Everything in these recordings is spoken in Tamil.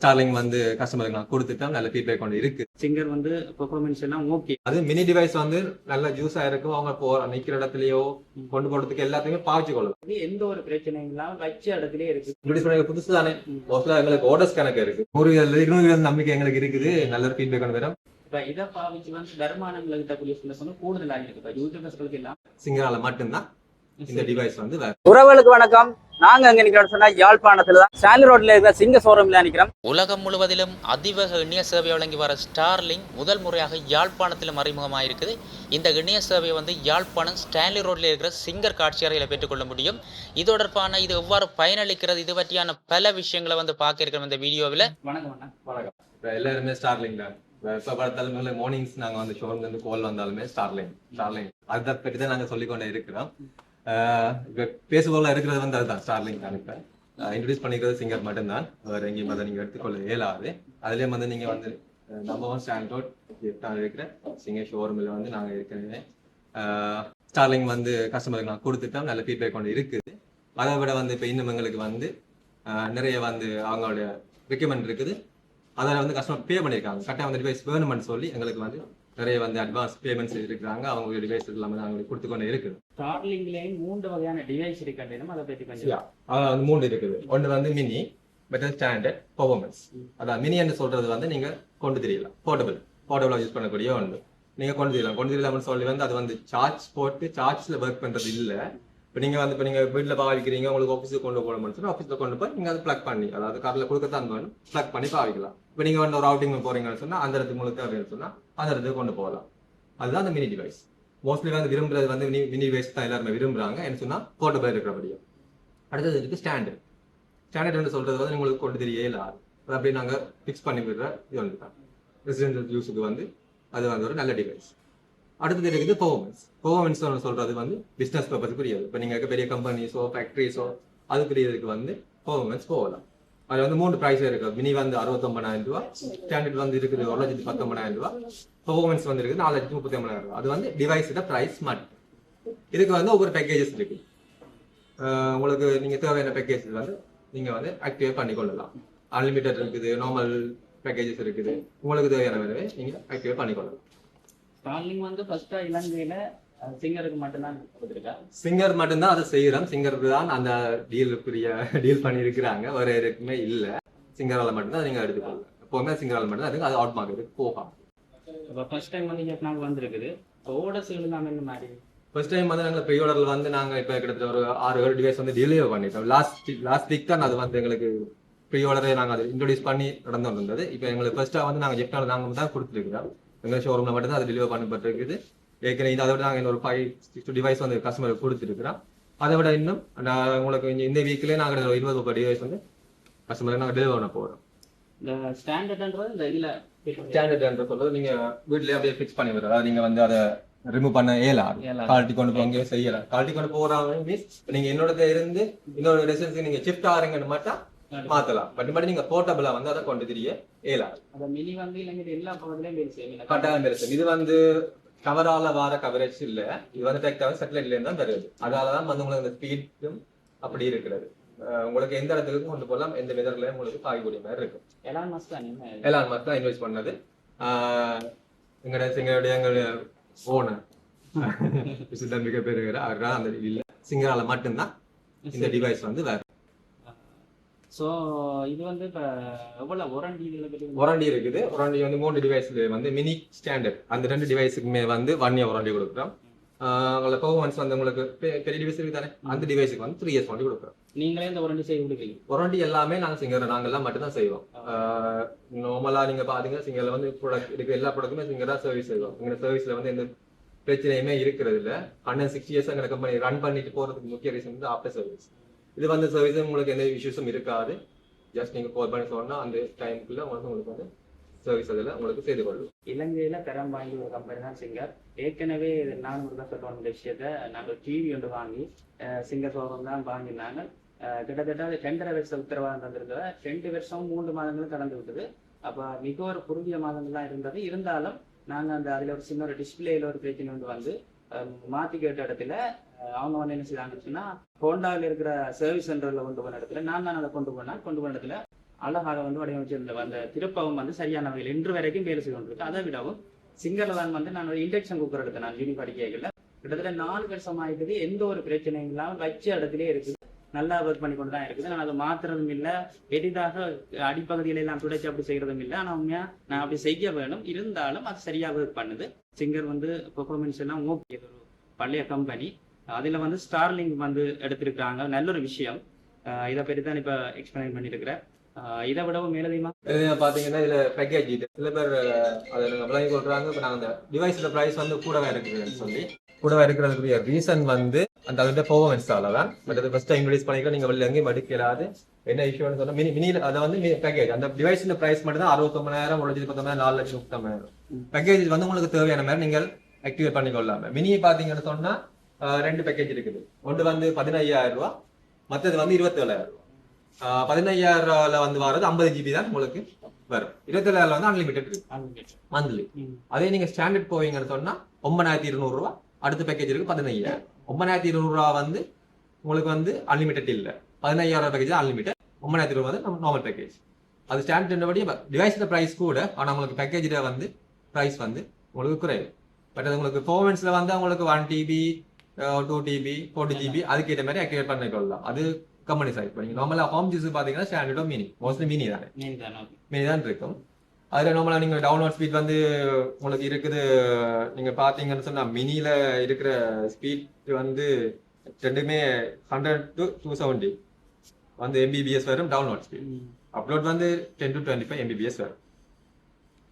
ஸ்டார்லிங் வந்து கஸ்டமருக்கு நான் கொடுத்துட்டேன். நல்ல ஃபீட்பேக் கொண்டு இருக்கு. சிங்கர் வந்து பெர்ஃபார்மன்ஸ் எல்லாம் ஓகே அது மினி டிவைஸ் வந்து நல்ல ஜூஸா இருக்கும். அவங்க போற நிக்கிற இடத்துலயோ கொண்டு போறதுக்கு எல்லாத்தையுமே பாவிச்சு கொள்ளலாம் இது எந்த ஒரு பிரச்சனையும் இல்லாம வச்ச இடத்துலயே இருக்கு. இன்ட்ரோடியூஸ் பண்ண புதுசு தானே. மோஸ்ட்லா எங்களுக்கு ஓர்டர்ஸ் கணக்கு இருக்கு. நூறு இருநூறு நம்பிக்கை எங்களுக்கு இருக்குது. நல்ல ஃபீட்பேக் கொண்டு வரும். இப்ப இதை பாவிச்சு வந்து வருமானங்களை கிட்டக்கூடிய சொன்ன கூடுதலாக இருக்கு. இப்ப யூடியூபர்ஸ்களுக்கு எல்லாம் சிங்கரால மட்டும்தான் இந்த டிவைஸ் வந்து உறவுகளுக்கு வணக்கம். நாங்க எங்க நிக்கிறோம் சொன்னா யாழ்ப்பாணத்துல தான் சாலி ரோட்ல இருக்கிற சிங்க ஷோரூம்ல நிக்கிறோம். உலகம் முழுவதிலும் அதிவேக இணைய சேவை வழங்கி வர ஸ்டார்லிங் முதல் முறையாக யாழ்ப்பாணத்திலும் அறிமுகமாயிருக்குது. இந்த இணைய சேவையை வந்து யாழ்ப்பாணம் ஸ்டான்லி ரோட்ல இருக்கிற சிங்கர் காட்சியறையில் பெற்றுக்கொள்ள முடியும். இது தொடர்பான இது எவ்வாறு பயனளிக்கிறது? இது பற்றியான பல விஷயங்களை வந்து பார்க்க இருக்கிறோம் இந்த வீடியோவில். வணக்கம் வணக்கம். எல்லாருமே ஸ்டார்லிங் தான். இப்ப எப்ப பார்த்தாலுமே மார்னிங்ஸ் நாங்க வந்து ஷோரூம்ல இருந்து கால் வந்தாலுமே ஸ்டார்லிங் ஸ்டார்லிங். அதை பற்றி தான் நாங்க சொல்லிக்கொண்டே இருக்கிறோம். இப்ப பேசுபொருளா இருக்கிறது வந்து அதுதான் ஸ்டார்லிங் தான் இன்ட்ரடியூஸ் பண்ணிக்கிறது சிங்கர் மட்டும்தான். வேற எங்கேயும் அதை நீங்க எடுத்துக்கொள்ள இயலாது. அதுலயும் வந்து நீங்க வந்து நம்பர் ஒன் ஸ்டாண்ட் ரோட் இருக்கிற சிங்கர் ஷோரூமில் வந்து நாங்க ஏற்கனவே ஸ்டார்லிங் வந்து கஸ்டமருக்கு நான் கொடுத்துட்டோம். நல்ல ஃபீட்பேக் கொண்டு இருக்குது. அதை விட வந்து இப்போ இன்னும் எங்களுக்கு வந்து ஆஹ் நிறைய வந்து அவங்களுடைய ரெக்கமெண்ட் இருக்குது. அதில் வந்து கஸ்டமர் பே பண்ணியிருக்காங்க. கரெக்டாக வந்து டிவைஸ் வேணும்னு சொல்லி எங்களுக்கு வந்து நிறைய வந்து அட்வான்ஸ் பேமெண்ட்ஸ் இருக்கிறாங்க அவங்க டிவைஸ் எல்லாமே நாங்களுக்கு கொடுத்து கொண்டே இருக்குது. ஸ்டார்லிங்லயும் மூன்று வகையான டிவைஸ் இருக்கின்றன அதை பத்தி கொஞ்சம் மூணு இருக்குது. ஒன்று வந்து மினி பெட்டர் ஸ்டாண்டர்ட் பர்ஃபார்மன்ஸ் அதான் மினின்னு சொல்றது வந்து நீங்க கொண்டு தெரியலாம். போர்ட்டபிள் போர்ட்டபிளாக யூஸ் பண்ணக்கூடிய ஒன்று. நீங்க கொண்டு தெரியலாம். கொண்டு தெரியலாம்னு சொல்லி வந்து அது வந்து சார்ஜ் போட்டு சார்ஜ்ல ஒர்க் பண்றது இல்ல. இப்போ நீங்க வந்து இப்போ நீங்க வீட்டில் பாவிக்கிறீங்க உங்களுக்கு ஆஃபீஸுக்கு கொண்டு போகணும்னு சொல்லி ஆஃபீஸில் கொண்டு போய் நீங்க அதை ப்ளக் பண்ணி அதாவது காரில் கொடுக்கத்தான் வேணும். ப்ளக் பண்ணி பாவிக்கலாம். இப்போ நீங்க வந்து ஒரு அவுட்டிங் போறீங்கன்னு சொன்னா அந்த இடத்துக்கு உங்களுக்கு தேவைன்னு சொன்னா அந்த இடத்துக்கு கொண்டு போகலாம். அதுதான் அந்த மினி டிவைஸ் மோஸ்ட்லி வந்து விரும்புறது வந்து மினி மினி டிவைஸ் தான் எல்லாருமே விரும்புறாங்க. என்ன சொன்னால் போர்ட்டபிள் இருக்கிறபடியும் அடுத்தது இருக்கு ஸ்டாண்டர்ட் ஸ்டாண்டர்ட் சொல்றது வந்து உங்களுக்கு கொண்டு தெரிய இயலாது அது அப்படியே நாங்கள் ஃபிக்ஸ் பண்ணி விடுற இது ஒன்று தான். ரெசிடென்ஷியல் யூஸுக்கு வந்து அது வந்து ஒரு நல்ல டிவைஸ் அடுத்தது இருக்குது பர்ஃபார்மன்ஸ் பெர்ஃபார்மன்ஸ் சொல்றது வந்து பிசினஸ் பர்பஸ்க்குரியது இப்போ நீங்கள் பெரிய கம்பெனிஸோ ஃபேக்ட்ரிஸோ அதுக்குரியதுக்கு வந்து பர்ஃபார்மன்ஸ் போகலாம். அது வந்து மூணு ப்ரைஸ் இருக்கு. மினி வந்து அறுபத்தொம்பதாயிரம் ரூபா ஸ்டாண்டர்ட் வந்து இருக்குது ஒரு லட்சத்தி பத்தொன்பதாயிரம் ரூபா பெர்ஃபார்மன்ஸ் வந்து இருக்குது நாலு லட்சத்தி முப்பத்தி ஒன்பதாயிரம் ரூபா அது வந்து டிவைஸோட ப்ரைஸ் மட்டும். இதுக்கு வந்து ஒவ்வொரு பேக்கேஜஸ் இருக்கு. உங்களுக்கு நீங்க தேவையான பேக்கேஜ் வந்து நீங்க வந்து ஆக்டிவேட் பண்ணிக்கொள்ளலாம் அன்லிமிட்டட் இருக்குது நார்மல் பேக்கேஜஸ் இருக்குது. உங்களுக்கு தேவையான வேலையை நீங்க ஆக்டிவேட் பண்ணி கொள்ளலாம். ஸ்டார்லிங் வந்து ஃபர்ஸ்ட்டாக இலங்கையில் சிங்கருக்கு மட்டும்தான் கொடுத்துருக்கா? சிங்கர் மட்டும்தான் அதை செய்யறோம். சிங்கருக்கு தான் அந்த டீலுக்குரிய டீல் பண்ணி இருக்கிறாங்க வேற யாருக்குமே இல்ல. சிங்கரால மட்டும்தான் நீங்க எடுத்துக்கொள்ளலாம் எப்பவுமே சிங்கரால மட்டும்தான் அதுக்கு அது அவுட் மார்க்கெட்டுக்கு போகும். இப்போ ஃபர்ஸ்ட் டைம் வந்து நாங்க வந்திருக்குது. ஓடர்ஸ் இல்லாம இந்த மாதிரி? ஃபர்ஸ்ட் டைம் வந்து நாங்கள் ப்ரீ ஆர்டர்ல வந்து நாங்க இப்ப கிட்டத்தட்ட ஒரு ஆறு ஏழு டிவைஸ் வந்து டெலிவர் பண்ணிட்டோம். லாஸ்ட் லாஸ்ட் வீக் தான் அது வந்து எங்களுக்கு ப்ரீ ஆர்டரே நாங்க அதை இன்ட்ரோடியூஸ் பண்ணி நடந்து இருந்தது இப்போ எங்களுக்கு ஃபர்ஸ்டா வந்து நாங்க ஜெப்டால நாங்க தான் கொடுத்துருக்கிறோம். எங்க ஷோரூம்ல மட்டும் தான் அது டெலிவர் பண்ணப்பட்டிருக்குது. ஏற்கனவே இது விட நாங்கள் இன்னொரு ஃபைவ் சிக்ஸ் டிவைஸ் வந்து கஸ்டமருக்கு கொடுத்துருக்கிறோம். அதை விட இன்னும் நான் உங்களுக்கு இந்த- வீக்லயே நாங்கள் ஒரு இருபது முப்பது டிவைஸ் வந்து கஸ்டமருக்கு நாங்கள் டெலிவர் பண்ண போறோம். இந்த ஸ்டாண்டர்ட்ன்றது இந்த இதுல சொல்றது நீங்க வீட்லயே அப்படியே ஃபிக்ஸ் பண்ணி விடுறது அதாவது நீங்க வந்து அதை ரிமூவ் பண்ண இயலாது. கால்ட்டி கொண்டு போய் அங்கேயே செய்யலாம் கால்ட்டி கொண்டு மீன்ஸ் நீங்க என்னோட இருந்து இன்னொரு ரெசிடென்சி நீங்க ஷிஃப்ட் ஆகிறீங்கன்னு மட்டும் மாத்தலாம். பட் பட் நீங்க போர்ட்டபிளா வந்து அதை கொண்டு தெரிய இயலாது. மினி வந்து எல்லா இது வந்து கவரால வர கவரேஜ் இல்ல. வந்து டெக்ட் சேட்டலைட்ல இருந்து தான் தருது அதனாலதான் வந்து உங்களுக்கு இந்த ஸ்பீடும் அப்படி இருக்கிறது. உங்களுக்கு எந்த இடத்துக்கு கொண்டு போகலாம் எந்த வெதர்லயும் உங்களுக்கு பாயக்கூடிய மாதிரி இருக்கும். எலான் மஸ்க் தான் எலான் மஸ்க் தான் இன்வெஸ்ட் பண்ணது. எங்கட எங்களுடைய எங்களுடைய ஓனர் விசுத்தம் மிக பெருகிற அவர் தான் அந்த இல்ல சிங்கரால மட்டும்தான் இந்த டிவைஸ் வந்து வேற சோ இது வந்து இப்ப எவ்வளவு வாரண்டி இதுல வாரண்டி இருக்குது. வாரண்டி வந்து மூணு டிவைஸ்ல வந்து மினி ஸ்டாண்டர்ட் அந்த ரெண்டு டிவைஸுக்குமே வந்து ஒன் இயர் வாரண்டி கொடுக்குறோம். ஆஹ் உங்களுக்கு பெர்ஃபார்மன்ஸ் வந்து உங்களுக்கு பெரிய டிவைஸ் இருக்கு தானே? அந்த டிவைஸுக்கு வந்து த்ரீ இயர்ஸ் வாரண்டி கொடுக்குறோம். நீங்களே இந்த வாரண்டி செய்து கொடுக்கீங்க வாரண்டி எல்லாமே நாங்க சிங்கர் நாங்கெல்லாம் மட்டும்தான் செய்வோம். நார்மலா நீங்க பாத்தீங்க சிங்கர்ல வந்து ப்ராடக்ட் இருக்க எல்லா ப்ராடக்ட்டுமே சிங்கரா சர்வீஸ் செய்வோம். எங்க சர்வீஸ்ல வந்து எந்த பிரச்சனையுமே இருக்கிறது இல்ல ஹண்ட்ரட் சிக்ஸ்டி இயர்ஸ் எங்க கம்பெனி ரன் பண்ணிட்டு போறதுக்கு முக்கிய ரீசன் வந்து ஆஃப்டர் சர்வீஸ் இது வந்து சர்வீஸ் உங்களுக்கு எந்த இஷ்யூஸும் இருக்காது. ஜஸ்ட் நீங்க கால் பண்ணி சொன்னா அந்த டைமுக்குள்ள வந்து உங்களுக்கு வந்து சர்வீஸ் அதில் உங்களுக்கு செய்து கொள்ளும். இலங்கையில தரம் வாங்கி ஒரு கம்பெனி தான் சிங்கர். ஏற்கனவே இது நான் ஒரு தான் சொல்ல வேண்டிய விஷயத்த நாங்கள் டிவி ஒன்று வாங்கி சிங்கர் சோகம் தான் வாங்கினாங்க. கிட்டத்தட்ட அது ரெண்டரை வருஷம் உத்தரவாதம் தந்திருந்தது ரெண்டு வருஷம் மூன்று மாதங்களும் கடந்து விட்டது. அப்ப மிக ஒரு குறுகிய மாதங்கள்லாம் இருந்தது. இருந்தாலும் நாங்க அந்த அதுல ஒரு சின்ன ஒரு டிஸ்பிளேல ஒரு பிரச்சனை வந்து அஹ், மாத்தி கேட்ட இடத்துல அவங்க வந்து என்ன செய்தாங்கன்னு ஹோண்டாவில் இருக்கிற சர்வீஸ் சென்டரில் கொண்டு போன இடத்துல நான் தான் அதை கொண்டு போனேன். கொண்டு போன இடத்துல அழகாக வந்து வடிவமைச்சிருந்த அந்த திருப்பவும் வந்து சரியான வகையில் இன்று வரைக்கும் வேலை செய்து கொண்டிருக்கு. அதை விடவும் சிங்கரில் தான் வந்து நான் ஒரு இண்டக்ஷன் குக்கர் எடுத்தேன். நான் யூனி படிக்கையில் கிட்டத்தட்ட நாலு வருஷம் எந்த ஒரு பிரச்சனையும் இல்லாமல் வச்ச இடத்துலயே இருக்குது. நல்லா ஒர்க் பண்ணி கொண்டு தான் இருக்குது. நான் அதை மாத்துறதும் இல்லை. எளிதாக அடிப்பகுதியில எல்லாம் துடைச்சு அப்படி செய்யறதும் இல்லை. ஆனால் உண்மையா நான் அப்படி செய்ய வேணும். இருந்தாலும் அது சரியாக ஒர்க் பண்ணுது. சிங்கர் வந்து பெர்ஃபார்மன்ஸ் எல்லாம் ஓகே ஒரு பழைய கம்பெனி அதுல வந்து ஸ்டார்லிங் வந்து எடுத்திருக்காங்க நல்ல ஒரு விஷயம். இதை பற்றி தான் இப்போ எக்ஸ்பிளைன் பண்ணியிருக்கிறேன் இதை விடவும் மேலதிகமா? இதுல பாத்தீங்கன்னா இதுல பேக்கேஜ் இது. சில பேர் அதை விளங்கி கொள்றாங்க இப்ப நாங்க அந்த டிவைஸோட பிரைஸ் வந்து கூடவே இருக்குதுன்னு சொல்லி கூடவே இருக்கிறதுக்குரிய ரீசன் வந்து அந்த அதோட பெர்ஃபார்மன்ஸால தான். பட் அது ஃபர்ஸ்ட் டைம் ரிலீஸ் பண்ணிக்கலாம் நீங்க வெளில எங்கேயும் மடிக்கலாது என்ன இஷ்யூன்னு சொன்னா மினி மினி அதை வந்து பேக்கேஜ் அந்த டிவைஸோட பிரைஸ் மட்டும் தான் அறுபத்தொம்பதாயிரம் ஒரு லட்சத்தி பத்தொன்பதாயிரம் நாலு லட்சத்தி முப்பத்தொம்பதாயிரம். பேக்கேஜ் வந்து உங்களுக்கு தேவையான மாதிரி நீங்கள் ஆக்டிவேட் பண்ணிக்கொள்ளாம. மினி பாத்தீங்கன்னு சொன்னா அஹ், ரெண்டு பேக்கேஜ் இருக்குது. ஒன்று வந்து பதினையாயிரம் ரூபாய் மற்றது வந்து இருபத்தேழாயிரம் ரூபாய் அஹ், பதினையாயிரம் ரூபாயில வந்து வர்றது ஐம்பது ஜிபி தான் உங்களுக்கு வரும். இருபத்தேழாயிரம் வந்து அன்லிமிட்டட் இருக்கு. மந்த்லி அதே நீங்க ஸ்டாண்டர்ட் போவீங்கன்னு சொன்னா ஒன்பதாயிரத்தி இருநூறு ரூபா அடுத்த பேக்கேஜ் இருக்கு பதினையாயிரம். ஒன்பதாயிரத்தி இருநூறு ரூபா வந்து உங்களுக்கு வந்து அன்லிமிட்டட் இல்ல. பதினையாயிரம் பேக்கேஜ் அன்லிமிட்டட் ஒன்பதாயிரத்தி இருபது வந்து நார்மல் பேக்கேஜ் அது ஸ்டாண்டர்ட் படி டிவைஸோட பிரைஸ் கூட ஆனா உங்களுக்கு பேக்கேஜில் வந்து பிரைஸ் வந்து உங்களுக்கு குறைவு பட் அது உங்களுக்கு பெர்ஃபார்மன்ஸ்ல வந்து உங்களுக்கு one TB two TB forty GB அதுக்கேற்ற மாதிரி ஆக்டிவேட் பண்ணிக்கொள்ளலாம் அது கம்பெனி சைட் பண்ணி நார்மலா ஹோம் ஜூஸ் பாத்தீங்கன்னா ஸ்டாண்டர்டோ மினி மோஸ்ட்லி மினி தானே மினி தான் இருக்கும் அதுல நார்மலா நீங்க டவுன்லோட் ஸ்பீட் வந்து உங்களுக்கு இருக்குது நீங்க பாத்தீங்கன்னு சொன்னா மினில இருக்கிற ஸ்பீட் வந்து ரெண்டுமே ஹண்ட்ரட் டு டூ செவன்டி வந்து எம்பிபிஎஸ் வரும் டவுன்லோட் ஸ்பீட் அப்லோட் வந்து ten to twenty five Mbps வரும்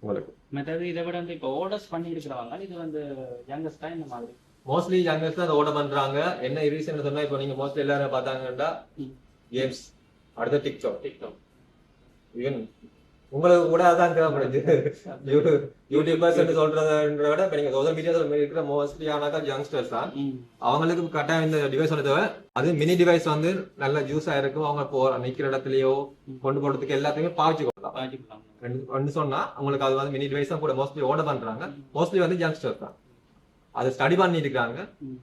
உங்களுக்கு மற்றது இதை விட வந்து இப்போ ஆர்டர்ஸ் பண்ணி இருக்கிறவங்க இது வந்து யங்கஸ்டா இந்த மாதிரி மோஸ்ட்லி யங்கர்ஸ் தான் ஓட பண்றாங்க. என்ன ரீசன் சொன்னா இப்போ நீங்க மோஸ்ட்லி எல்லாரும் பார்த்தாங்கன்னா. கேம்ஸ் அடுத்த டிக்டாக் டிக்டாக் ஈவன் உங்களுக்கு கூட அதான் தேவைப்படுது. யூடியூப் யூடியூபர்ஸ் சொல்றதை விட இப்ப நீங்க சோசியல் மீடியாவில் இருக்கிற மோஸ்ட்லி ஆனாக்கா யங்ஸ்டர்ஸ் தான். அவங்களுக்கு கட்டாயம் இந்த டிவைஸ் வந்து தேவை. அது மினி டிவைஸ் வந்து நல்ல ஜூஸா இருக்கும். அவங்க போ நிக்கிற இடத்துலயோ கொண்டு போறதுக்கு எல்லாத்தையுமே பாவிச்சு கொள்ளலாம் ரெண்டு சொன்னா உங்களுக்கு அது வந்து மினி டிவைஸ் தான் கூட மோஸ்ட்லி ஓட பண்றாங்க. மோஸ்ட்லி வந்து யங்ஸ்டர்ஸ் தான். அது ஸ்டடி பண்ணி இருக்காங்க ம்.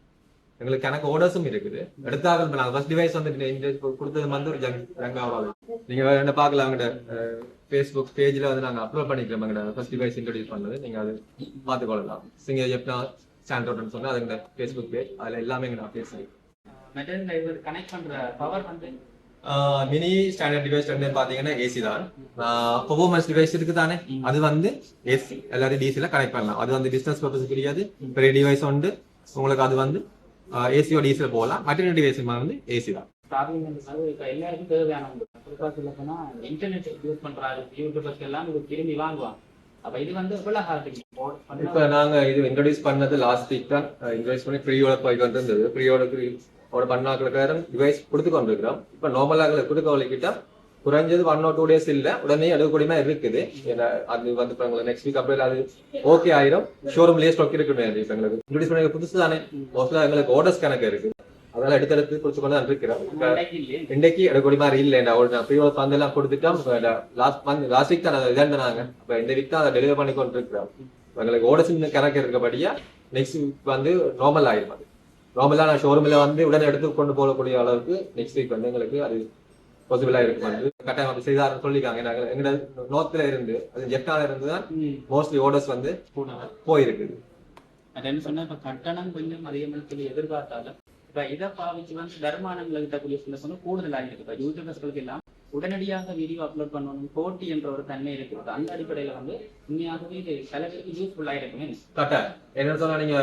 எங்களுக்கு எனக்கு ஓர்டர்ஸும் இருக்குது. எடுத்தாக இப்ப நாங்க ஃபர்ஸ்ட் டிவைஸ் வந்து கொடுத்தது வந்து ஒரு ஜங் ஜங்காவாது நீங்க வேற என்ன பார்க்கலாம் எங்கட ஃபேஸ்புக் பேஜ்ல வந்து நாங்க அப்லோட் பண்ணிக்கிறோம் எங்கட ஃபர்ஸ்ட் டிவைஸ் இன்ட்ரோடியூஸ் பண்ணது. நீங்க அது பார்த்துக்கொள்ளலாம் சிங்க எப்பனா ஸ்டாண்டர்ட்னு சொன்னா அது எங்க ஃபேஸ்புக் பேஜ் அதுல எல்லாமே எங்க நான் பேசுறேன் மெட்டீரியல் இது கனெக்ட் பண்ற பவர் வந்து மினி ஸ்டாண்டர்ட் டிவைஸ் வந்து பாத்தீங்கன்னா ஏசி தான். பெர்ஃபார்மன்ஸ் டிவைஸ் இருக்கு தானே அது வந்து ஏசி எல்லாத்தையும் டிசில கனெக்ட் பண்ணலாம். அது வந்து பிசினஸ் பர்பஸ் கிடையாது பெரிய டிவைஸ் உண்டு. உங்களுக்கு அது வந்து ஏசியோ டிசில போகலாம். மற்ற டிவைஸ் வந்து ஏசி தான். எல்லாருக்கும் தேவையான ஒன்று. குறிப்பாக சொல்ல போனா இன்டர்நெட் யூஸ் பண்றாங்க யூடியூபர்ஸ் எல்லாம் இது திரும்பி வாங்குவாங்க. அப்ப இது வந்து இப்ப நாங்க இது இன்ட்ரோடியூஸ் பண்ணது லாஸ்ட் வீக் தான். இன்ட்ரோடியூஸ் பண்ணி ப்ரீயோட போய் கொண்டிருந்தது ப்ரீயோட ஓட பண்ணாக்களுக்கு டிவைஸ் கொடுத்து கொண்டிருக்கிறோம். இப்ப நார்மலாக கொடுக்கவழைக்கிட்டா குறைஞ்சது ஒன் ஆர் டூ டேஸ் இல்ல உடனே எடுக்கக்கூடிய இருக்குது. ஏன்னா அது வந்து இப்ப உங்களுக்கு நெக்ஸ்ட் வீக் அப்படியே அது ஓகே ஆயிரும். ஷோரூம்லயே ஸ்டாக் இருக்குமே இப்ப எங்களுக்கு. இன்ட்ரோடியூஸ் பண்ணி புதுசு தானே. மோஸ்ட்லா எங்களுக்கு ஆர்டர்ஸ் கணக்கு இருக்கு. அதெல்லாம் எடுத்து கொடுத்து கொண்டு தான் இருக்கிறோம். இப்ப இன்றைக்கு எடுக்கக்கூடிய மாதிரி இல்லை. நான் ப்ரீ பந்து எல்லாம் கொடுத்துட்டோம். லாஸ்ட் மந்த் லாஸ்ட் வீக் தான் இதான் நாங்க அப்ப இந்த வீக் தான் அதை டெலிவரி பண்ணி கொண்டு இருக்கிறோம் எங்களுக்கு ஓடஸ் கணக்கு இருக்கபடியா நெக்ஸ்ட் வீக் வந்து நார்மல் ஆயிரும் அது. நார்மலா நான் ஷோரூம்ல வந்து உடனே எடுத்து கொண்டு போகக்கூடிய அளவுக்கு நெக்ஸ்ட் வீக் வந்து எங்களுக்கு அது பாசிபிளா இருக்கும். வந்து கட்டாயம் அப்படி செய்தாரு சொல்லிக்காங்க நாங்க எங்க நோர்த்ல இருந்து அது ஜெப்டால இருந்து தான் மோஸ்ட்லி ஓடர்ஸ் வந்து போயிருக்குது. என்ன சொன்னா இப்ப கட்டணம் கொஞ்சம் அதிகமாக சொல்லி எதிர்பார்த்தாலும் இப்ப இதை பாவிச்சு வந்து வருமானங்களை கிட்டக்கூடிய சில சொன்ன கூடுதலாக இருக்கு இப்ப யூடியூபர்ஸ்களுக்கு எல்லாம் உடனடியாக வீடியோ அப்லோட் பண்ணணும் போட்டி என்ற ஒரு தன்மை இருக்குது அந்த அடிப்படையில வந்து உண்மையாகவே இது சில பேருக்கு யூஸ்ஃபுல்லா இருக்குமே கரெக்ட். என்ன சொன்னா நீங்க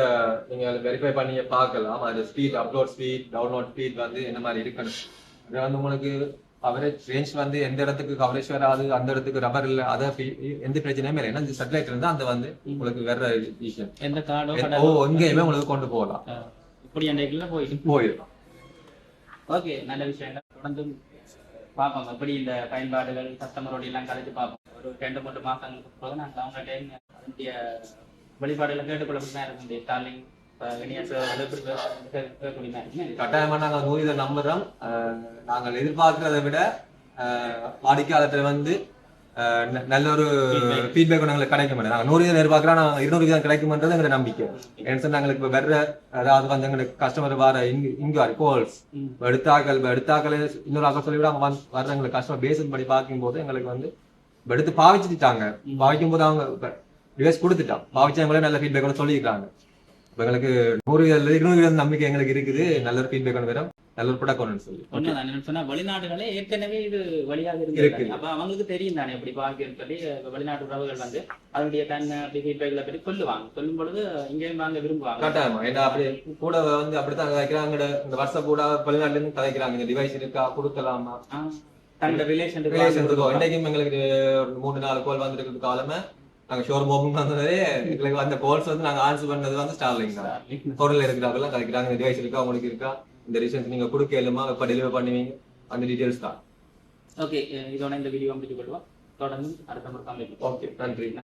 நீங்க வெரிஃபை பண்ணி பார்க்கலாம். அது speed upload speed download speed வந்து என்ன மாதிரி இருக்குன்னு அது வந்து உங்களுக்கு கவரேஜ் ரேஞ்ச் வந்து எந்த இடத்துக்கு கவரேஜ் வராது அந்த இடத்துக்கு ரப்பர் இல்ல அதை எந்த பிரச்சனையுமே இல்லை. ஏன்னா சேட்டலைட் இருந்தா அந்த வந்து உங்களுக்கு வேற விஷயம் எந்த கார்டோ ஓ எங்கேயுமே உங்களுக்கு கொண்டு போகலாம். இப்படி அன்றைக்குள்ள போயிட்டு போயிடும். ஓகே நல்ல விஷயங்கள் தொடர்ந்து பார்ப்போம். எப்படி இந்த பயன்பாடுகள் கஸ்டமரோட எல்லாம் கலைச்சு பார்ப்போம். ஒரு ரெண்டு மூன்று மாசங்களுக்கு பிறகு நாங்கள் அவங்க டைம் அதனுடைய வெளிப்பாடுகளை தான் இருக்கும். ஸ்டார்லிங் கட்டாயமா நாங்க நூறு நம்புறோம். அஹ், நாங்கள் எதிர்பார்க்கிறதை விட அஹ், வாடிக்கையாளர்கள் வந்து நல்ல ஒரு ஃபீட்பேக் எங்களுக்கு கிடைக்கும் நாங்கள் நூறு வீதம் எதிர்பார்க்குறோம் நான் இருநூறு வீதம் கிடைக்கும்ன்றது எங்களோட நம்பிக்கை. ஏன்னு சொன்னா எங்களுக்கு இப்போ வர்ற அதாவது வந்து எங்களுக்கு கஸ்டமர் வர இங்க இங்கு கோல்ஸ். எடுத்தாக்கள் எடுத்தாக்கள் இன்னொரு ஆக்கள் சொல்லி விட அவங்க வர்ற எங்களுக்கு கஸ்டமர் பேஸ் படி பார்க்கும்போது எங்களுக்கு வந்து எடுத்து பாவிச்சுட்டாங்க பாவிக்கும் போது அவங்க ரிவர்ஸ் கொடுத்துட்டான் பாவிச்சவங்களே நல்ல ஃபீட்பேக் சொல்லியிருக்காங்க. இப்போ எங்களுக்கு நூறு இருநூறு நம்பிக்கை எங்களுக்கு இருக்குது. நல்ல ஒரு ஃபீட்பேக் வரும் நல்ல ப்ராடக்ட் ஒன்று சொல்லி உண்மைதான் சொன்னா வெளிநாடுகளே ஏற்கனவே இது வழியாக இருக்கு. அப்ப அவங்களுக்கு தெரியும் தானே எப்படி பார்க்க சொல்லி வெளிநாட்டு உறவுகள் வந்து அதனுடைய தன்மை அப்படி ஃபீட்பேக்ல பற்றி சொல்லுவாங்க. சொல்லும் பொழுது இங்கேயும் வாங்க விரும்புவாங்க. கட்டாயமா. ஏன்னா அப்படி கூட வந்து அப்படித்தான் கதைக்கிறாங்க. இந்த வருஷம் கூட வெளிநாட்டுல இருந்து கதைக்கிறாங்க. இந்த டிவைஸ் இருக்கா கொடுக்கலாமா? தன்னோட ரிலேஷன் ரிலேஷன் இருக்கும் இன்றைக்கும் எங்களுக்கு மூணு நாலு கோல் வந்துருக்கு காலமே. நாங்க ஷோரூம் ஓபன் பண்ணதே எங்களுக்கு அந்த கால்ஸ் வந்து நாங்க ஆன்சர் பண்ணது வந்து ஸ்டார்லிங் தான். பொருள் இருக்கிறாங்கலாம் கதைக்கிறாங்க. டிவைஸ் இருக்கா உங்களுக்கு இருக்கா? இந்த ரிசன்ஸ் நீங்க கொடுக்க இயலுமா? எப்ப டெலிவரி பண்ணுவீங்க? அந்த டீடைல்ஸ் தான். ஓகே இதோட இந்த வீடியோ முடிச்சு கொள்வோம் தொடர்ந்து அடுத்த முறை ஓகே நன்றி.